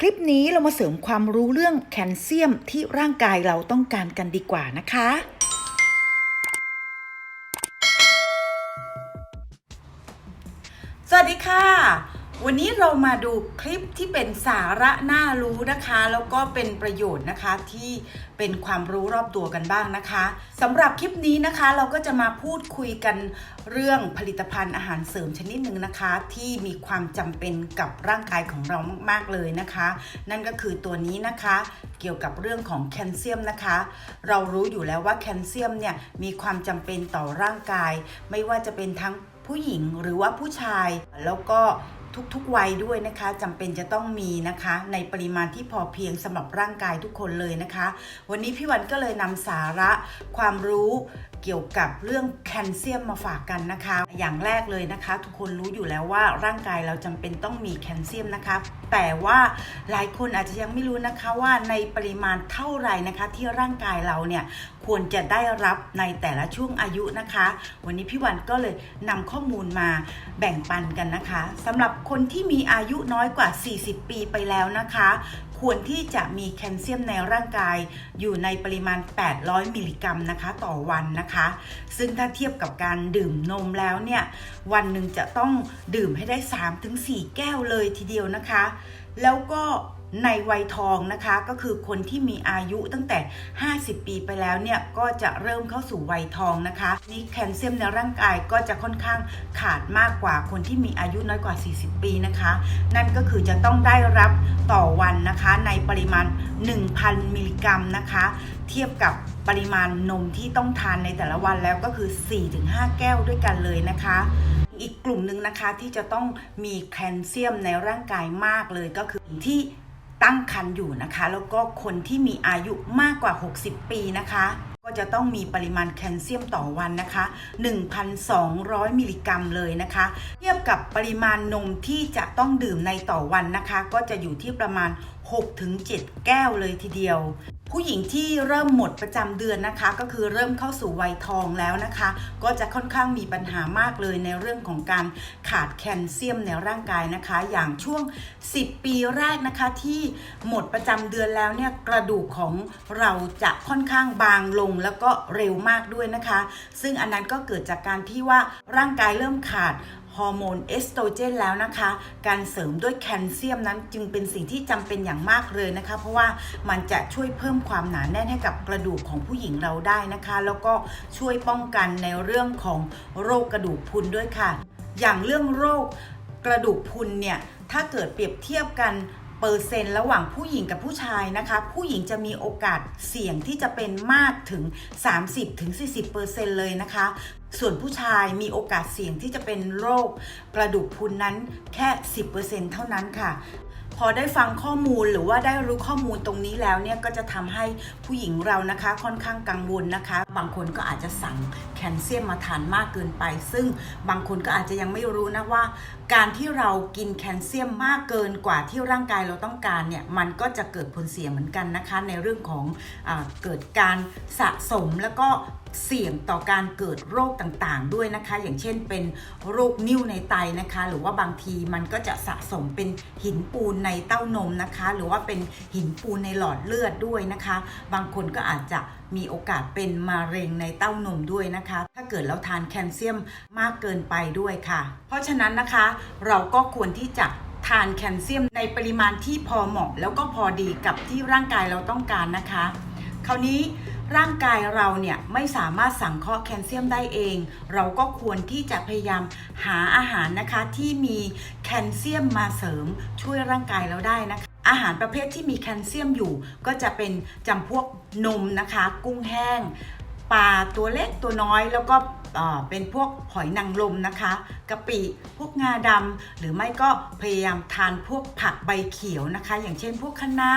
คลิปนี้เรามาเสริมความรู้เรื่องแคลเซียมที่ร่างกายเราต้องการกันดีกว่านะคะ สวัสดีค่ะ วันนี้เรามาดูคลิปที่เป็นสาระน่ารู้นะคะ แล้วก็เป็นประโยชน์นะคะที่เป็นความรู้รอบตัวกันบ้างนะคะสำหรับคลิปนี้นะคะเราก็จะมาพูดคุยกันเรื่องผลิตภัณฑ์อาหารเสริมชนิดหนึ่งนะคะ ที่มีความจำเป็นกับร่างกายของเรามาก ๆ เลยนะคะ นั่นก็คือตัวนี้นะคะ เกี่ยวกับเรื่องของแคลเซียมนะคะ เรารู้อยู่แล้วว่าแคลเซียมเนี่ยมีความจำเป็นต่อร่างกาย ไม่ว่าจะเป็นทั้งผู้หญิงหรือว่าผู้ชายแล้วก็ ทุกๆวัยด้วยนะคะจำเป็นจะต้องมีนะคะ ในปริมาณที่พอเพียงสำหรับร่างกายทุกคนเลยนะคะ วันนี้พี่วันก็เลยนำสาระความรู้เกี่ยวกับเรื่องแคลเซียมมาฝากกันนะคะ อย่างแรกเลยนะคะ ทุกคนรู้อยู่แล้วว่าร่างกายเราจำเป็นต้องมีแคลเซียมนะคะ แต่ว่าหลายคนอาจจะยังไม่รู้นะคะว่าในปริมาณเท่าไหร่นะคะ ที่ร่างกายเราเนี่ยควรจะได้รับในแต่ละช่วงอายุนะคะ วันนี้พี่วันก็เลยนำข้อมูลมาแบ่งปันกันนะคะสำหรับคนที่มีอายุน้อยกว่า 40 ปีไปแล้วนะคะ ควรที่จะมีแคลเซียมในร่างกายอยู่ในปริมาณ 800 มิลลิกรัมนะคะต่อวันนะคะ ซึ่งถ้าเทียบกับการดื่มนมแล้วเนี่ย วันหนึ่งจะต้องดื่มให้ได้ 3-4 แก้วเลยทีเดียวนะคะ แล้วก็ ในวัยทองนะคะก็คือคนที่มีอายุตั้งแต่ 50 ปีไปแล้วเนี่ยก็จะเริ่มเข้าสู่วัยทองนะคะนี่แคลเซียมในร่างกายก็จะค่อนข้างขาดมากกว่าคนที่มีอายุน้อยกว่า 40 ปีนะคะ นั่นก็คือจะต้องได้รับต่อวันนะคะในปริมาณ 1,000 มิลลิกรัมนะคะ เทียบกับปริมาณนมที่ต้องทานในแต่ละวันแล้วก็คือ 4-5 แก้วด้วยกันเลยนะคะอีกกลุ่มหนึ่งนะคะที่จะต้องมีแคลเซียมในร่างกายมากเลยก็คือที่ ตั้งครรภ์อยู่นะคะ แล้วก็คนที่มีอายุมากกว่า 60 ปีนะคะ ก็จะต้องมีปริมาณแคลเซียมต่อวันนะคะ 1,200 มิลลิกรัมเลยนะคะ เทียบกับปริมาณนมที่จะต้องดื่มในต่อวันนะคะ ก็จะอยู่ที่ประมาณ 6-7 แก้วเลยทีเดียว ผู้หญิงที่เริ่มหมดประจำเดือนนะคะ ก็คือเริ่มเข้าสู่วัยทองแล้วนะคะ ก็จะค่อนข้างมีปัญหามากเลยในเรื่องของการขาดแคลเซียมในร่างกายนะคะ อย่างช่วง 10 ปีแรกนะคะ ที่หมดประจำเดือนแล้วเนี่ยกระดูกของเราจะค่อนข้างบางลงแล้วก็เร็วมากด้วยนะคะ ซึ่งอันนั้นก็เกิดจากการที่ว่าร่างกายเริ่มขาด ฮอร์โมนเอสโตรเจนแล้วนะคะ การเสริมด้วยแคลเซียมนั้นจึงเป็นสิ่งที่จำเป็นอย่างมากเลยนะคะ เพราะว่ามันจะช่วยเพิ่มความหนาแน่นให้กับกระดูกของผู้หญิงเราได้นะคะ แล้วก็ช่วยป้องกันในเรื่องของโรคกระดูกพรุนด้วยค่ะ อย่างเรื่องโรคกระดูกพรุนเนี่ยถ้าเกิดเปรียบเทียบกัน เปอร์เซ็นต์ระหว่างผู้หญิงกับผู้ชายนะคะ ผู้หญิงจะมีโอกาสเสี่ยงที่จะเป็นมากถึง 30-40%เลยนะคะ ส่วนผู้ชายมีโอกาสเสี่ยงที่จะเป็นโรคกระดูกพรุนนั้นแค่ 10%เท่านั้นค่ะ พอได้ฟังข้อมูลหรือว่าได้รู้ข้อมูลตรงนี้แล้วเนี่ยก็จะทำให้ผู้หญิงเรานะคะค่อนข้างกังวลนะคะ บางคนก็อาจจะสั่งแคลเซียมมาทานมากเกินไป ซึ่งบางคนก็อาจจะยังไม่รู้นะว่า การที่เรากินแคลเซียมมากเกินกว่าที่ร่างกายเราต้องการเนี่ยมันก็จะเกิดผลเสียเหมือนกันนะคะ ในเรื่องของอเกิดการสะสมแล้วก็ เสี่ยงต่อการเกิดโรคต่างๆ ด้วยนะคะ อย่างเช่นเป็นโรคนิ่วในไตนะคะ หรือว่าบางทีมันก็จะสะสมเป็นหินปูนในเต้านมนะคะ หรือว่าเป็นหินปูนในหลอดเลือดด้วยนะคะ บางคนก็อาจจะมีโอกาสเป็นมะเร็งในเต้านมด้วยนะคะ ถ้าเกิดเราทานแคลเซียมมากเกินไปด้วยค่ะ เพราะฉะนั้นนะคะเราก็ควรที่จะทานแคลเซียมในปริมาณที่พอเหมาะแล้วก็พอดีกับที่ร่างกายเราต้องการนะคะ คราวนี้ ร่างกายเราเนี่ยไม่สามารถสังเคราะห์แคลเซียมได้เอง เราก็ควรที่จะพยายามหาอาหารนะคะที่มีแคลเซียมมาเสริมช่วยร่างกายเราได้นะคะอาหารประเภทที่มีแคลเซียมอยู่ ก็จะเป็นจำพวกนมนะคะ กุ้งแห้งปลาตัวเล็กตัวน้อยแล้วก็ เป็นพวกหอยนางรมนะคะกะปิพวกงาดำหรือไม่ก็พยายามทานพวกผักใบเขียวนะคะ อย่างเช่น พวกคะน้า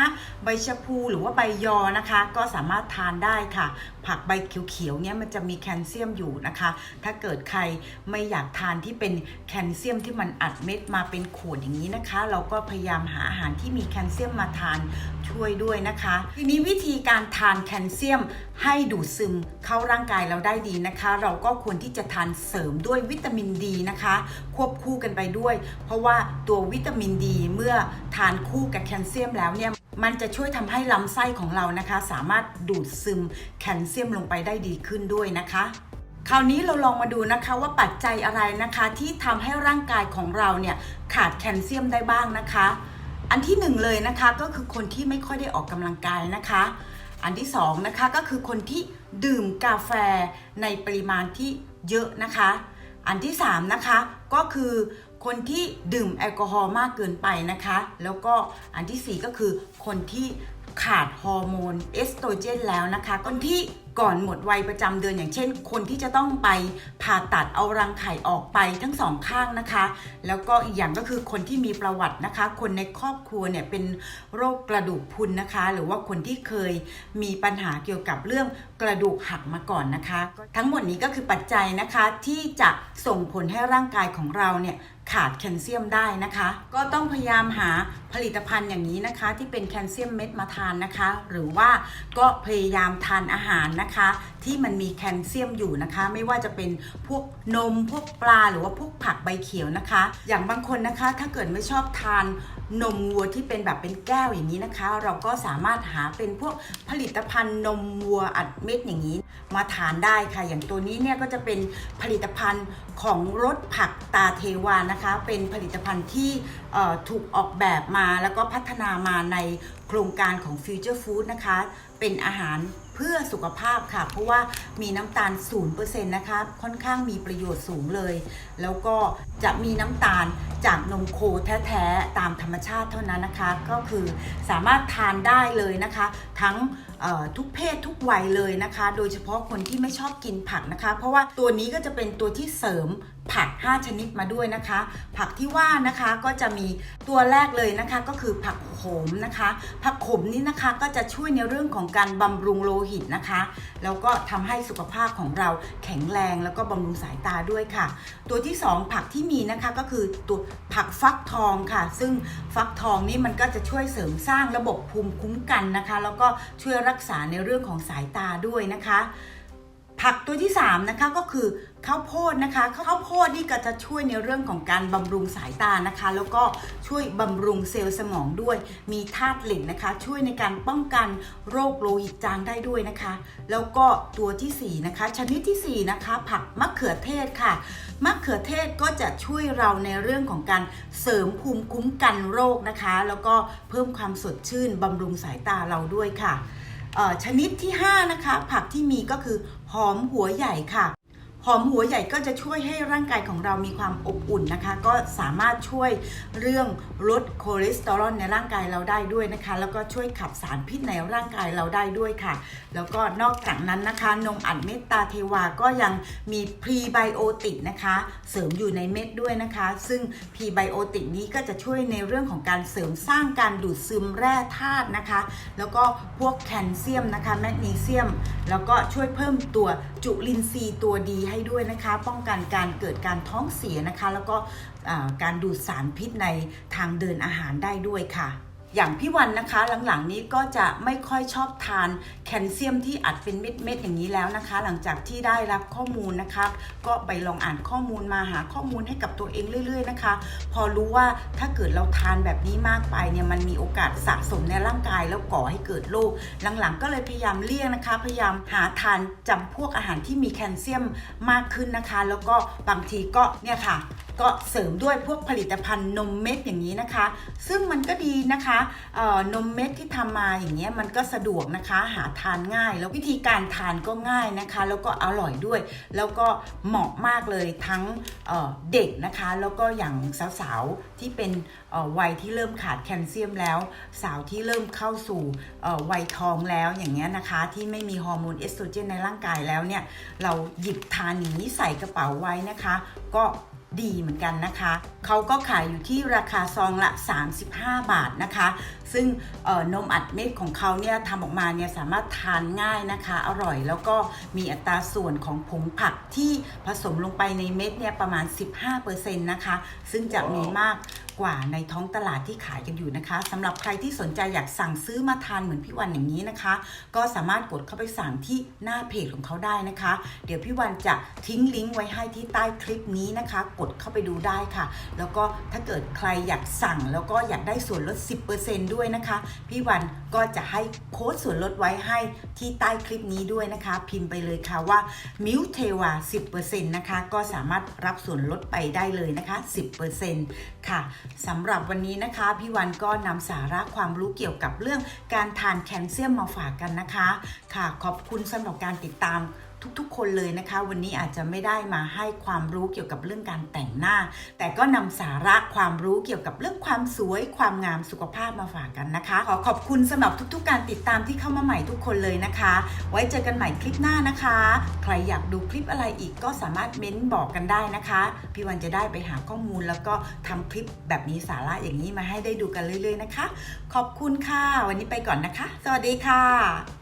ใบชะพูหรือว่าใบยอนะคะ ก็สามารถทานได้ค่ะ ผักใบเขียวๆเนี่ยมันจะมีแคลเซียมอยู่นะคะ ถ้าเกิดใครไม่อยากทานที่เป็นแคลเซียมที่มันอัดเม็ดมาเป็นขวดอย่างนี้นะคะ เราก็พยายามหาอาหารที่มีแคลเซียมมาทานช่วยด้วยนะคะ ทีนี้วิธีการทานแคลเซียม ให้ดูดซึมเข้าร่างกายเราได้ดีนะคะ เราก็ควรที่จะทานเสริมด้วยวิตามินดีนะคะ ควบคู่กันไปด้วย เพราะว่าตัววิตามินดีเมื่อทานคู่กับแคลเซียมแล้วเนี่ยมันจะช่วยทำให้ลำไส้ของเรานะคะ สามารถดูดซึมแคลเซียมลงไปได้ดีขึ้นด้วยนะคะคราวนี้เราลองมาดูนะคะว่าปัจจัยอะไรนะคะที่ทำให้ร่างกายของเราเนี่ยขาดแคลเซียมได้บ้างนะคะ อันที่หนึ่งเลยนะคะก็คือคนที่ไม่ค่อยได้ออกกำลังกายนะคะ อันที่สองนะคะก็คือคนที่ดื่มกาแฟในปริมาณที่เยอะนะคะ อันที่สามนะคะก็คือคนที่ดื่มแอลกอฮอล์มากเกินไปนะคะ แล้วก็อันที่สี่ก็คือคนที่ขาดฮอร์โมนเอสโตรเจนแล้วนะคะคนที่ ก่อนหมดวัยประจำเดือนอย่างเช่น คนที่จะต้องไปผ่าตัดเอารังไข่ออกไปทั้งสองข้างนะคะ แล้วก็อีกอย่างก็คือคนที่มีประวัตินะคะ คนในครอบครัวเนี่ยเป็นโรคกระดูกพุนนะคะ หรือว่าคนที่เคยมีปัญหาเกี่ยวกับเรื่องกระดูกหักมาก่อนนะคะ ทั้งหมดนี้ก็คือปัจจัยนะคะที่จะส่งผลให้ร่างกายของเราเนี่ย ขาดแคลเซียมได้นะคะ ก็ต้องพยายามหาผลิตภัณฑ์อย่างนี้นะคะ ที่เป็นแคลเซียมเม็ดมาทานนะคะ หรือว่าก็พยายามทานอาหารนะคะ ที่มันมีแคลเซียมอยู่นะคะ ไม่ว่าจะเป็นพวกนมพวกปลาหรือว่าพวกผักใบเขียวนะคะ อย่างบางคนนะคะ ถ้าเกิดไม่ชอบทาน นมวัวที่เป็นแบบเป็นแก้วอย่างนี้นะคะ เราก็สามารถหาเป็นพวกผลิตภัณฑ์นมวัวอัดเม็ดอย่างนี้ มาทานได้ค่ะ อย่างตัวนี้เนี่ยก็จะเป็นผลิตภัณฑ์ของรสผักตาเทวานะคะ เป็นผลิตภัณฑ์ที่ถูกออกแบบมาแล้วก็พัฒนามาในโครงการของ Future Food นะคะ เป็นอาหาร เพื่อสุขภาพค่ะ เพราะว่ามีน้ำตาล 0%นะคะค่อนข้างมีประโยชน์สูงเลย แล้วก็จะมีน้ำตาลจากนมโคแท้ๆ ตามธรรมชาติเท่านั้นนะคะ ก็คือสามารถทานได้เลยนะคะ ทั้งทุกเพศทุกวัยเลยนะคะ โดยเฉพาะคนที่ไม่ชอบกินผักนะคะ เพราะว่าตัวนี้ก็จะเป็นตัวที่เสริมผัก 5 ชนิดมาด้วยนะคะ ผักที่ว่านะคะก็จะมีตัวแรกเลยนะคะ ก็คือผักโขมนะคะ ผักขมนี้นะคะก็จะช่วยในเรื่องของการบำรุงโลหิตนะคะ แล้วก็ทำให้สุขภาพของเราแข็งแรงแล้วก็บำรุงสายตาด้วยค่ะ ตัวที่ 2 ผักที่มีนะคะก็คือตัวผักฟักทองค่ะ ซึ่งฟักทองนี่มันก็จะช่วยเสริมสร้างระบบภูมิคุ้มกันนะคะ แล้วก็ช่วยรักษาในเรื่องของสายตาด้วยนะคะ ผักตัวที่3นะคะก็คือ ข้าวโพดนะคะข้าวโพดนี่ก็จะช่วยในเรื่องของการบำรุงสายตานะคะ แล้วก็ช่วยบำรุงเซลล์สมองด้วย มีธาตุเหล็กนะคะ ช่วยในการป้องกันโรคโลหิตจางได้ด้วยนะคะ แล้วก็ตัวทีสี่4นะคะชนิดทีสี่4นะคะผักมะเขือเทศค่ะมะเขือเทศก็จะช่วยเราในเรื่องของการเสริมภูมิคุ้มกันโรคนะคะ แล้วก็เพิ่มความสดชื่นบำรุงสายตาเราด้วยค่ะชนิดที่ 5 นะคะ ผักที่มีก็คือหอมหัวใหญ่ค่ะ หอมหัวใหญ่ก็จะช่วยให้ร่างกายของเรามีความอบอุ่นนะคะ ก็สามารถช่วยเรื่องลดคอเลสเตอรอลในร่างกายเราได้ด้วยนะคะ แล้วก็ช่วยขับสารพิษในร่างกายเราได้ด้วยค่ะ แล้วก็นอกจากนั้นนะคะ นมอัดเม็ดตาเทวาก็ยังมีพรีไบโอติกนะคะ เสริมอยู่ในเม็ดด้วยนะคะ ซึ่งพรีไบโอติกนี้ก็จะช่วยในเรื่องของการเสริมสร้างการดูดซึมแร่ธาตุนะคะ แล้วก็พวกแคลเซียมนะคะแมกนีเซียม แล้วก็ช่วยเพิ่มตัวจุลินทรีย์ตัวดีให้ด้วยนะคะ ป้องกันการเกิดการท้องเสียนะคะ แล้วก็การดูดสารพิษในทางเดินอาหารได้ด้วยค่ะ อย่างพี่วันนะคะ หลังๆนี้ก็จะไม่ค่อยชอบทานแคลเซียมที่อัดเป็นเม็ดๆอย่างนี้แล้วนะคะ หลังจากที่ได้รับข้อมูลนะคะ ก็ไปลองอ่านข้อมูลมาหาข้อมูลให้กับตัวเองเรื่อย ๆนะคะ พอรู้ว่าถ้าเกิดเราทานแบบนี้มากไปเนี่ยมันมีโอกาสสะสมในร่างกายแล้วก่อให้เกิดโรคหลังๆ ก็เลยพยายามเลี่ยงนะคะ พยายามหาทานจำพวกอาหารที่มีแคลเซียมมากขึ้นนะคะ แล้วก็บางทีก็เนี่ยค่ะ ก็เสริมด้วยพวกผลิตภัณฑ์นมเม็ดอย่างนี้นะคะ ซึ่งมันก็ดีนะคะนมเม็ดที่ทำมาอย่างเงี้ยมันก็สะดวกนะคะ หาทานง่าย แล้ววิธีการทานก็ง่ายนะคะ แล้วก็อร่อยด้วย แล้วก็เหมาะมากเลยทั้งเเด็กนะคะ แล้วก็อย่างสาวๆที่เป็นวัยที่เริ่มขาดแคลเซียมแล้ว สาวที่เริ่มเข้าสู่วัยทองแล้วอย่างเงี้ยนะคะ ที่ไม่มีฮอร์โมนเอสโตรเจนในร่างกายแล้วเนี่ยเราหยิบทานอย่างนี้ใส่กระเป๋าไว้นะคะ ก็ ดีเหมือนกันนะคะ เขาก็ขายอยู่ที่ราคาซองละ 35 บาทนะคะ ซึ่งนมอัดเม็ดของเขาเนี่ยทำออกมาเนี่ยสามารถทานง่ายนะคะ อร่อยแล้วก็มีอัตราส่วนของผงผักที่ผสมลงไปในเม็ดเนี่ยประมาณ 15%นะคะ ซึ่งจะมีมากกว่าในท้องตลาดที่ขายกันอยู่นะคะสำหรับใครที่สนใจอยากสั่งซื้อมาทานเหมือนพี่วันอย่างนี้นะคะ ก็สามารถกดเข้าไปสั่งที่หน้าเพจของเขาได้นะคะ เดี๋ยวพี่วันจะทิ้งลิงก์ไว้ให้ที่ใต้คลิปนี้นะคะ กดเข้าไปดูได้ค่ะ แล้วก็ถ้าเกิดใครอยากสั่งแล้วก็อยากได้ส่วนลด 10%ด้วยนะคะ พี่วันก็จะให้โค้ดส่วนลดไว้ให้ที่ใต้คลิปนี้ด้วยนะคะ พิมพ์ไปเลยค่ะว่ามิวเทวา10%นะคะก็สามารถรับส่วนลดไปได้เลยนะคะ 10%ค่ะสำหรับวันนี้นะคะ พี่วันก็นำสาระความรู้เกี่ยวกับเรื่องการทานแคลเซียมมาฝากกันนะคะ ค่ะขอบคุณสำหรับการติดตาม ทุกๆ คนเลยนะคะ วันนี้อาจจะไม่ได้มาให้ความรู้เกี่ยวกับเรื่องการแต่งหน้า แต่ก็นำสาระความรู้เกี่ยวกับเรื่องความสวย ความงามสุขภาพมาฝากกันนะคะ ขอขอบคุณสำหรับทุก ๆ การติดตามที่เข้ามาใหม่ทุกคนเลยนะคะ ไว้เจอกันใหม่คลิปหน้านะคะ ใครอยากดูคลิปอะไรอีกก็สามารถเม้นบอกกันได้นะคะพี่วันจะได้ไปหาข้อมูลแล้วก็ทำคลิปแบบมีสาระอย่างนี้มาให้ได้ดูกันเรื่อย ๆ นะคะ ขอบคุณค่ะ วันนี้ไปก่อนนะคะ สวัสดีค่ะ